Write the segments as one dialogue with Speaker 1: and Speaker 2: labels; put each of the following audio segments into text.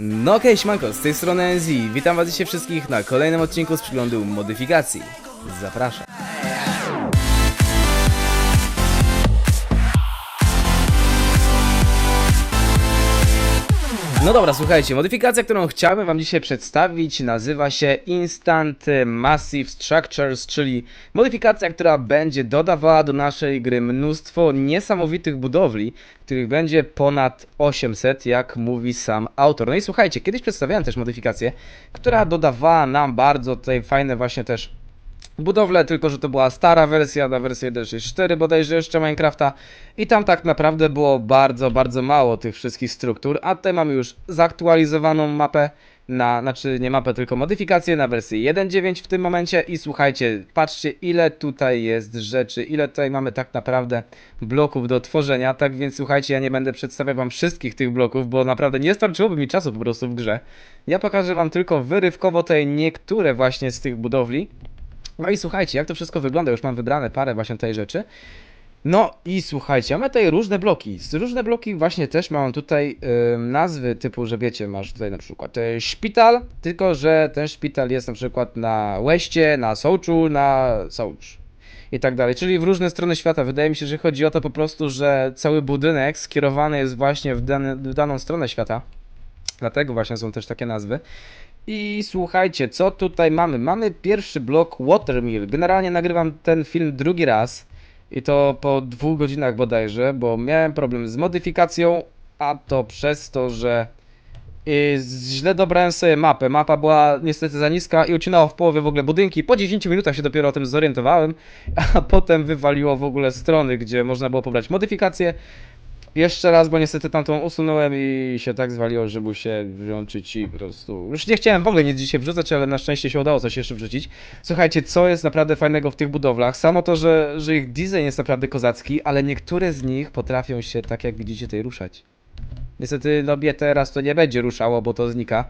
Speaker 1: No okej, okay, z tej strony NZ. Witam was dzisiaj wszystkich na kolejnym odcinku z przeglądu modyfikacji. Zapraszam. No dobra, słuchajcie, modyfikacja, którą chciałbym wam dzisiaj przedstawić nazywa się Instant Massive Structures, czyli modyfikacja, która będzie dodawała do naszej gry mnóstwo niesamowitych budowli, których będzie ponad 800, jak mówi sam autor. No i słuchajcie, kiedyś przedstawiałem też modyfikację, która dodawała nam bardzo tutaj fajne właśnie też budowlę, tylko że to była stara wersja, na wersję 1.6.4 bodajże jeszcze Minecrafta. I tam tak naprawdę było bardzo, bardzo mało tych wszystkich struktur, a tutaj mamy już zaktualizowaną mapę, na, znaczy nie mapę, tylko modyfikację na wersję 1.9 w tym momencie. I słuchajcie, patrzcie ile tutaj jest rzeczy, ile tutaj mamy tak naprawdę bloków do tworzenia, tak więc słuchajcie, ja nie będę przedstawiał wam wszystkich tych bloków, bo naprawdę nie starczyłoby mi czasu po prostu w grze. Ja pokażę wam tylko wyrywkowo te niektóre właśnie z tych budowli, no i słuchajcie, jak to wszystko wygląda, już mam wybrane parę właśnie tej rzeczy. No i słuchajcie, mamy tutaj różne bloki. Różne bloki właśnie też mam tutaj ym, nazwy typu, że wiecie, masz tutaj na przykład e, szpital, tylko że ten szpital jest na przykład na Łeście, na Sołczu, na Sołcz i tak dalej, czyli w różne strony świata. Wydaje mi się, że chodzi o to po prostu, że cały budynek skierowany jest właśnie w, dany, w daną stronę świata. Dlatego właśnie są też takie nazwy. I słuchajcie, co tutaj mamy? Mamy pierwszy blok Watermill. Generalnie nagrywam ten film drugi raz. I to po dwóch godzinach bodajże, bo miałem problem z modyfikacją, a to przez to, że y, źle dobrałem sobie mapę. Mapa była niestety za niska i ucinała w połowie w ogóle budynki. Po 10 minutach się dopiero o tym zorientowałem, a potem wywaliło w ogóle strony, gdzie można było pobrać modyfikacje. Jeszcze raz, bo niestety tamtą usunąłem i się tak zwaliło, że mu się włączyć i po prostu... Już nie chciałem w ogóle nic dzisiaj wrzucać, ale na szczęście się udało coś jeszcze wrzucić. Słuchajcie, co jest naprawdę fajnego w tych budowlach? Samo to, że, że ich design jest naprawdę kozacki, ale niektóre z nich potrafią się, tak jak widzicie, tutaj ruszać. Niestety, no mnie teraz to nie będzie ruszało, bo to znika.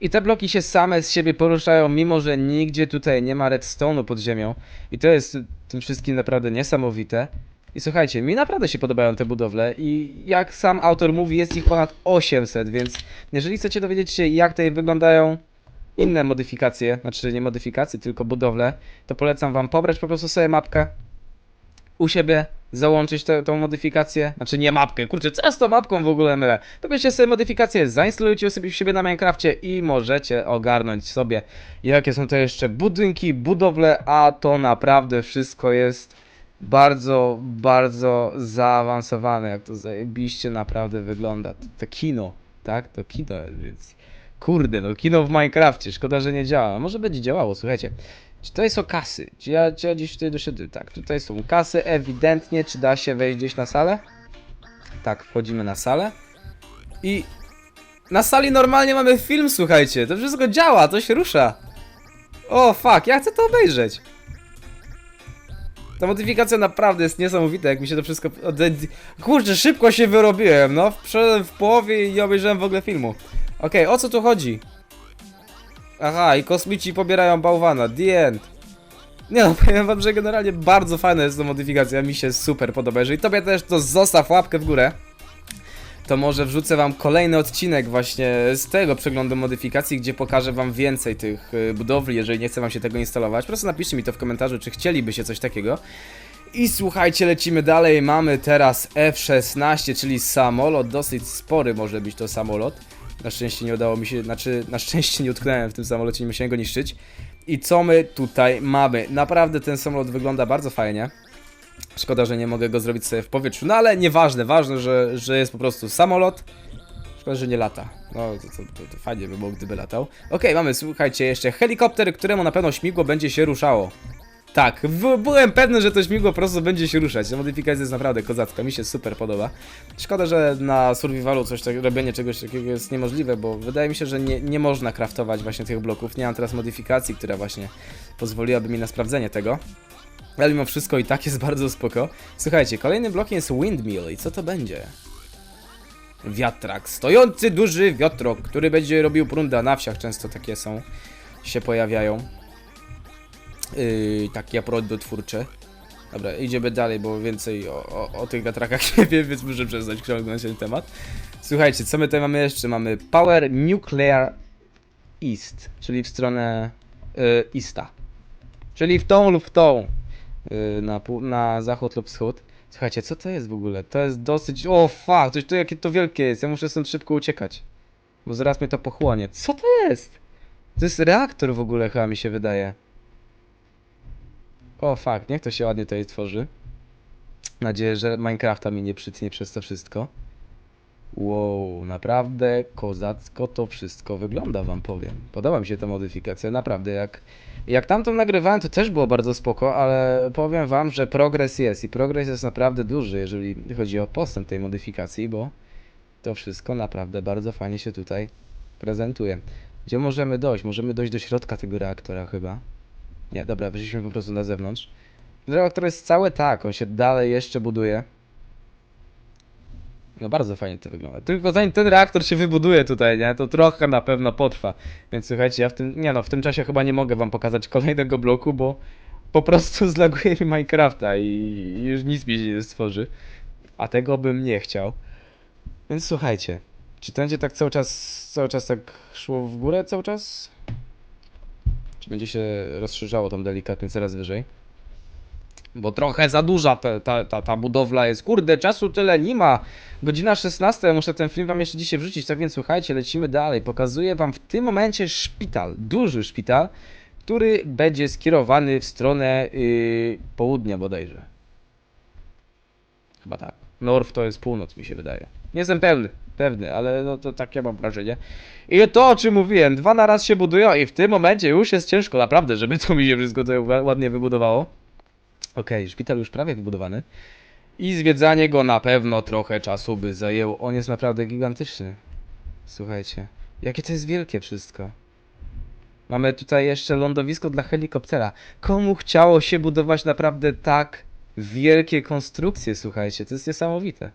Speaker 1: I te bloki się same z siebie poruszają, mimo że nigdzie tutaj nie ma redstone'u pod ziemią. I to jest tym wszystkim naprawdę niesamowite. I słuchajcie, mi naprawdę się podobają te budowle i jak sam autor mówi, jest ich ponad 800, więc jeżeli chcecie dowiedzieć się, jak tutaj wyglądają inne modyfikacje, znaczy nie modyfikacje, tylko budowle, to polecam wam pobrać po prostu sobie mapkę u siebie, załączyć te, tą modyfikację, znaczy nie mapkę, kurczę, co z tą mapką w ogóle mylę? Pobierzcie sobie modyfikację, zainstalujcie sobie w siebie na Minecrafcie i możecie ogarnąć sobie, jakie są to jeszcze budynki, budowle, a to naprawdę wszystko jest bardzo, bardzo zaawansowane, jak to zajebiście naprawdę wygląda. To, to kino, tak? To kino, więc kurde, no kino w Minecrafcie, szkoda, że nie działa. Może będzie działało, słuchajcie. Czy tutaj są kasy? Czy ja, czy ja gdzieś tutaj doszedłem? Tak, tutaj są kasy, ewidentnie. Czy da się wejść gdzieś na salę? Tak, wchodzimy na salę. I na sali normalnie mamy film, słuchajcie. To wszystko działa, to się rusza. O, fuck, ja chcę to obejrzeć. Ta modyfikacja naprawdę jest niesamowita, jak mi się to wszystko... Kurczę, szybko się wyrobiłem, no. Wszedłem w połowie i nie obejrzałem w ogóle filmu. Okej, o co tu chodzi? Aha, i kosmici pobierają bałwana. The end. Nie no, powiem wam, że generalnie bardzo fajna jest ta modyfikacja, mi się super podoba. Jeżeli tobie też, to zostaw łapkę w górę. To może wrzucę wam kolejny odcinek właśnie z tego przeglądu modyfikacji, gdzie pokażę wam więcej tych y, budowli, jeżeli nie chce wam się tego instalować. Po prostu napiszcie mi to w komentarzu, czy chcielibyście coś takiego. I słuchajcie, lecimy dalej. Mamy teraz F-16, czyli samolot. Dosyć spory może być to samolot. Na szczęście nie udało mi się, znaczy na szczęście nie utknąłem w tym samolocie, nie musiałem go niszczyć. I co my tutaj mamy? Naprawdę ten samolot wygląda bardzo fajnie. Szkoda, że nie mogę go zrobić sobie w powietrzu, no ale nieważne, ważne, że, że jest po prostu samolot. Szkoda, że nie lata. No, to, to, to, to fajnie by było, gdyby latał. Okej, mamy, słuchajcie, jeszcze helikopter, któremu na pewno śmigło będzie się ruszało. Tak, byłem pewny, że to śmigło po prostu będzie się ruszać. Ta modyfikacja jest naprawdę kozacka, mi się super podoba. Szkoda, że na survivalu coś tak, robienie czegoś takiego jest niemożliwe, bo wydaje mi się, że nie, nie można craftować właśnie tych bloków. Nie mam teraz modyfikacji, która właśnie pozwoliłaby mi na sprawdzenie tego. Ale mimo wszystko i tak jest bardzo spoko. Słuchajcie, kolejnym blokiem jest Windmill i co to będzie? Wiatrak, stojący duży wiatrok, który będzie robił prunda na wsiach, często takie są, się pojawiają. Yy, takie prośby twórcze. Dobra, idziemy dalej, bo więcej o, o, o tych wiatrakach nie wiem, więc muszę przestać ciągnąć ten temat. Słuchajcie, co my tutaj mamy jeszcze? Mamy Power Nuclear East, czyli w stronę y, Easta. Czyli w tą lub w tą. Y, na, pół- na zachód lub wschód. Słuchajcie, co to jest w ogóle? To jest dosyć... O, fuck! Coś to jakie to wielkie jest. Ja muszę stąd szybko uciekać. Bo zaraz mnie to pochłonie. Co to jest? To jest reaktor w ogóle, chyba mi się wydaje. O, fuck. Niech to się ładnie tutaj tworzy. Nadzieję, że Minecrafta mi nie przytnie przez to wszystko. Wow, naprawdę kozacko to wszystko wygląda, wam powiem. Podoba mi się ta modyfikacja, naprawdę. Jak, jak tamtą nagrywałem, to też było bardzo spoko, ale powiem wam, że progres jest i progres jest naprawdę duży, jeżeli chodzi o postęp tej modyfikacji, bo to wszystko naprawdę bardzo fajnie się tutaj prezentuje. Gdzie możemy dojść? Możemy dojść do środka tego reaktora chyba. Nie, dobra, wyszliśmy po prostu na zewnątrz. Reaktor jest cały tak, on się dalej jeszcze buduje. No bardzo fajnie to wygląda. Tylko zanim ten reaktor się wybuduje tutaj, nie, to trochę na pewno potrwa. Więc słuchajcie, ja w tym, nie no, w tym czasie chyba nie mogę wam pokazać kolejnego bloku, bo po prostu zlaguje mi Minecrafta i, już nic mi się nie stworzy. A tego bym nie chciał. Więc słuchajcie, czy to będzie tak cały czas, cały czas tak szło w górę cały czas? Czy będzie się rozszerzało tam delikatnie coraz wyżej? Bo trochę za duża ta, ta, ta, ta budowla jest. Kurde, czasu tyle nie ma. Godzina 16, muszę ten film wam jeszcze dzisiaj wrzucić, tak więc słuchajcie, lecimy dalej. Pokazuję wam w tym momencie szpital, duży szpital, który będzie skierowany w stronę yy, południa bodajże. Chyba tak. North to jest północ, mi się wydaje. Nie jestem pewny, pewny, ale no to takie mam wrażenie. I to o czym mówiłem, dwa na raz się budują i w tym momencie już jest ciężko, naprawdę, żeby to mi się wszystko tutaj ła- ładnie wybudowało. Okej, szpital już prawie wybudowany. I zwiedzanie go na pewno trochę czasu by zajęło. On jest naprawdę gigantyczny. Słuchajcie, jakie to jest wielkie wszystko. Mamy tutaj jeszcze lądowisko dla helikoptera. Komu chciało się budować naprawdę tak wielkie konstrukcje, słuchajcie, to jest niesamowite.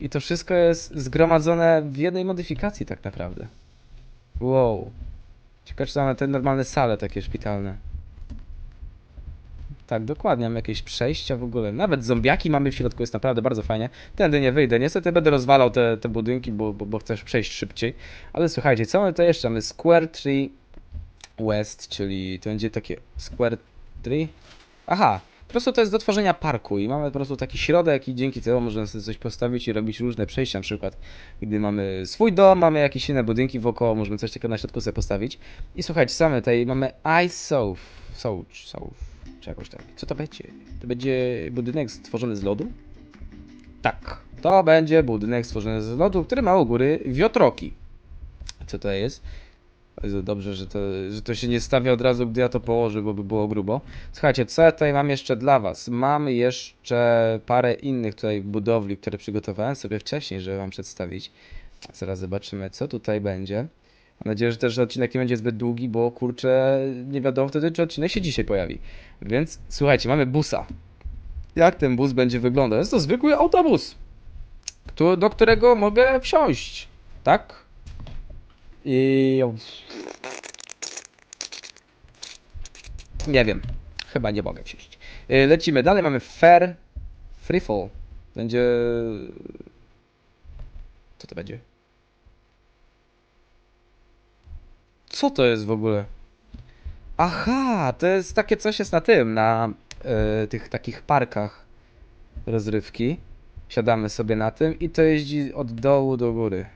Speaker 1: I to wszystko jest zgromadzone w jednej modyfikacji tak naprawdę. Wow. Ciekawe, czy mamy te normalne sale takie szpitalne. Tak, dokładnie, mamy jakieś przejścia w ogóle. Nawet zombiaki mamy w środku, jest naprawdę bardzo fajnie. Tędy nie wyjdę. Niestety będę rozwalał te, te budynki, bo, bo, bo chcę przejść szybciej. Ale słuchajcie, co mamy to jeszcze? Mamy Square Tree West, czyli to będzie takie Square Tree. Aha, po prostu to jest do tworzenia parku i mamy po prostu taki środek i dzięki temu możemy sobie coś postawić i robić różne przejścia, na przykład gdy mamy swój dom, mamy jakieś inne budynki wokoło, możemy coś takiego na środku sobie postawić. I słuchajcie, same tutaj mamy Ice Soul, Soul, Soul, czy jakoś tak. Co to będzie? To będzie budynek stworzony z lodu? Tak, to będzie budynek stworzony z lodu, który ma u góry wiotroki. Co to jest? Dobrze, że to, że to się nie stawia od razu, gdy ja to położę, bo by było grubo. Słuchajcie, co ja tutaj mam jeszcze dla Was? Mam jeszcze parę innych tutaj budowli, które przygotowałem sobie wcześniej, żeby Wam przedstawić. Zaraz zobaczymy, co tutaj będzie. Mam nadzieję, że też odcinek nie będzie zbyt długi, bo kurczę, nie wiadomo wtedy, czy odcinek się dzisiaj pojawi. Więc słuchajcie, mamy busa. Jak ten bus będzie wyglądał? Jest to zwykły autobus, do którego mogę wsiąść. Tak? I... Nie wiem. Chyba nie mogę wsiąść. Y, Lecimy dalej. Mamy Fair Freefall. Będzie... Co to będzie? Co to jest w ogóle? Aha, to jest takie coś jest na tym, na e, tych takich parkach rozrywki. Siadamy sobie na tym i to jeździ od dołu do góry.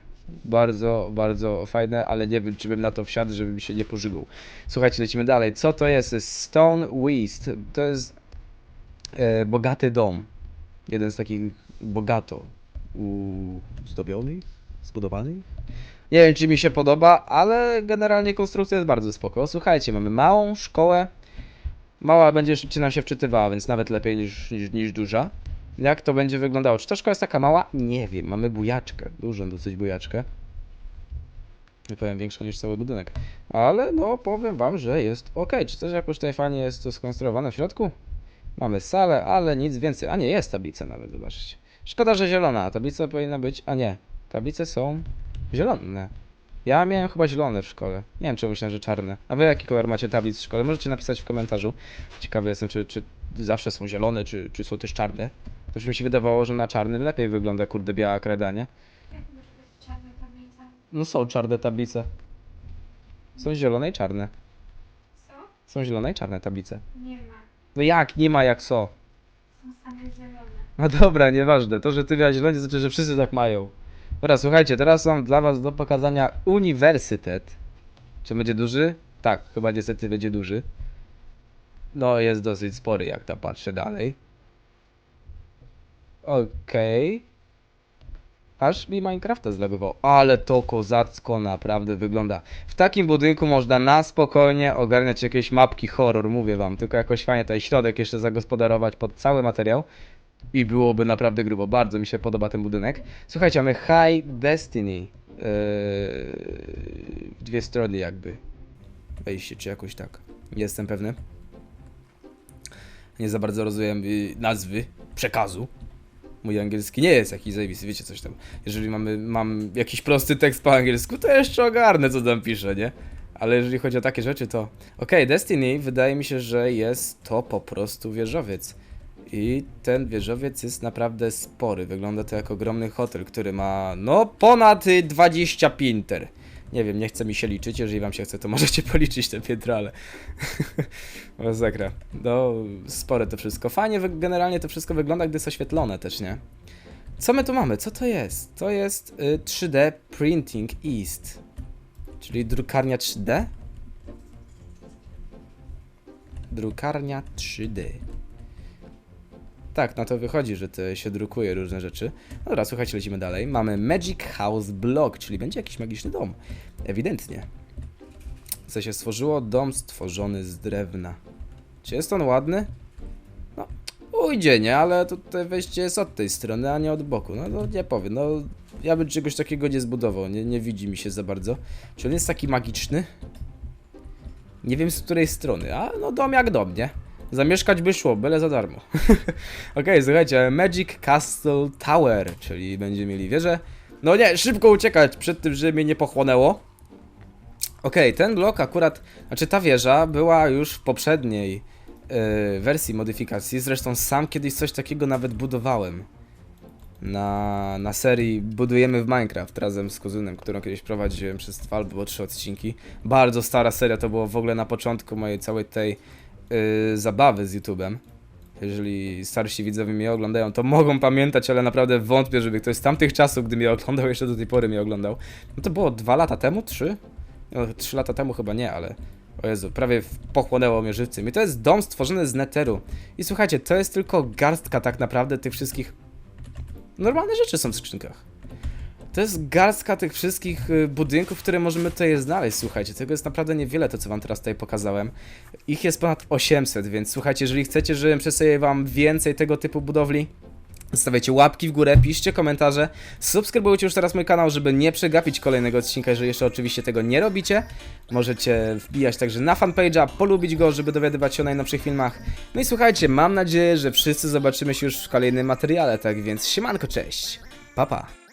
Speaker 1: Bardzo, bardzo fajne, ale nie wiem, czy bym na to wsiadł, żebym się nie pożygał. Słuchajcie, lecimy dalej. Co to jest? To jest Stone West. To jest e, bogaty dom. Jeden z takich bogato uzdobionych, zbudowanych. Nie wiem, czy mi się podoba, ale generalnie konstrukcja jest bardzo spoko. Słuchajcie, mamy małą szkołę. Mała będzie szybciej nam się wczytywała, więc nawet lepiej niż, niż, niż duża. Jak to będzie wyglądało? Czy ta szkoła jest taka mała? Nie wiem. Mamy bujaczkę. Dużą dosyć bujaczkę. Nie powiem większą niż cały budynek. Ale no, powiem wam, że jest ok. Czy też jakoś tutaj fajnie jest to skonstruowane w środku? Mamy salę, ale nic więcej. A nie, jest tablica nawet, zobaczcie. Szkoda, że zielona. Tablica powinna być... A nie. Tablice są zielone. Ja miałem chyba zielone w szkole. Nie wiem, czy myślałem, że czarne. A wy jaki kolor macie tablic w szkole? Możecie napisać w komentarzu. Ciekawy jestem, czy, czy zawsze są zielone, czy, czy są też czarne. To mi się wydawało, że na czarnym lepiej wygląda, kurde, biała kreda, nie? No są czarne tablice. Są zielone i czarne.
Speaker 2: Co?
Speaker 1: Są zielone i czarne tablice.
Speaker 2: Nie ma.
Speaker 1: No jak? Nie ma jak są.
Speaker 2: Są same zielone.
Speaker 1: No dobra, nieważne. To, że ty miałeś zielone, znaczy, że wszyscy tak mają. Dobra, słuchajcie, teraz mam dla was do pokazania uniwersytet. Czy będzie duży? Tak, chyba niestety będzie duży. No, jest dosyć spory, jak tam patrzę dalej. Okej. Aż mi Minecrafta zlegował. Ale to kozacko naprawdę wygląda. W takim budynku można na spokojnie ogarniać jakieś mapki horror, mówię wam. Tylko jakoś fajnie tutaj środek jeszcze zagospodarować pod cały materiał. I byłoby naprawdę grubo. Bardzo mi się podoba ten budynek. Słuchajcie, mamy High Destiny. Yy, w dwie strony jakby. Wejście, czy jakoś tak. Jestem pewny. Nie za bardzo rozumiem y, nazwy, przekazu. Mój angielski nie jest jakiś zajebisty, wiecie coś tam. Jeżeli mamy, mam jakiś prosty tekst po angielsku, to jeszcze ogarnę, co tam piszę, nie? Ale jeżeli chodzi o takie rzeczy, to... Okej, Destiny wydaje mi się, że jest to po prostu wieżowiec. I ten wieżowiec jest naprawdę spory. Wygląda to jak ogromny hotel, który ma no ponad y, 20 pięter. Nie wiem, nie chce mi się liczyć. Jeżeli wam się chce, to możecie policzyć te piętra, ale. Masakra. No, spore to wszystko. Fajnie generalnie to wszystko wygląda, gdy jest oświetlone też, nie? Co my tu mamy? Co to jest? To jest y, 3D Printing East. Czyli drukarnia 3D? Drukarnia 3D. Tak, na to wychodzi, że to się drukuje różne rzeczy. No Dobra, słuchajcie, lecimy dalej. Mamy Magic House Block, czyli będzie jakiś magiczny dom. Ewidentnie. Co się stworzyło? Dom stworzony z drewna. Czy jest on ładny? No, ujdzie, nie? Ale tutaj wejście jest od tej strony, a nie od boku. No, no nie powiem, no... Ja bym czegoś takiego nie zbudował, nie, nie widzi mi się za bardzo. Czy on jest taki magiczny? Nie wiem z której strony, a no dom jak dom, nie? Zamieszkać by szło, byle za darmo. Okej, słuchajcie, Magic Castle Tower, czyli będziemy mieli wieżę. No nie, szybko uciekać przed tym, żeby mnie nie pochłonęło. Okej, ten blok akurat, znaczy ta wieża była już w poprzedniej yy, wersji modyfikacji, zresztą sam kiedyś coś takiego nawet budowałem. Na, na serii Budujemy w Minecraft razem z kuzynem, którą kiedyś prowadziłem przez dwa albo trzy odcinki. Bardzo stara seria, to było w ogóle na początku mojej całej tej yy, zabawy z YouTube'em. Jeżeli starsi widzowie mnie oglądają, to mogą pamiętać, ale naprawdę wątpię, żeby ktoś z tamtych czasów, gdy mnie oglądał, jeszcze do tej pory mnie oglądał. No to było dwa lata temu? Trzy? No, trzy lata temu chyba nie, ale... O Jezu, prawie pochłonęło mnie żywcem. I to jest dom stworzony z neteru. I słuchajcie, to jest tylko garstka tak naprawdę tych wszystkich... Normalne rzeczy są w skrzynkach. To jest garstka tych wszystkich y, budynków, które możemy tutaj znaleźć, słuchajcie. Tego jest naprawdę niewiele, to co wam teraz tutaj pokazałem. Ich jest ponad 800, więc słuchajcie, jeżeli chcecie, żebym przedstawił wam więcej tego typu budowli, Zostawiajcie łapki w górę, piszcie komentarze, subskrybujcie już teraz mój kanał, żeby nie przegapić kolejnego odcinka, jeżeli jeszcze oczywiście tego nie robicie. Możecie wbijać także na fanpage'a, polubić go, żeby dowiadywać się o najnowszych filmach. No i słuchajcie, mam nadzieję, że wszyscy zobaczymy się już w kolejnym materiale, tak więc siemanko, cześć, pa pa.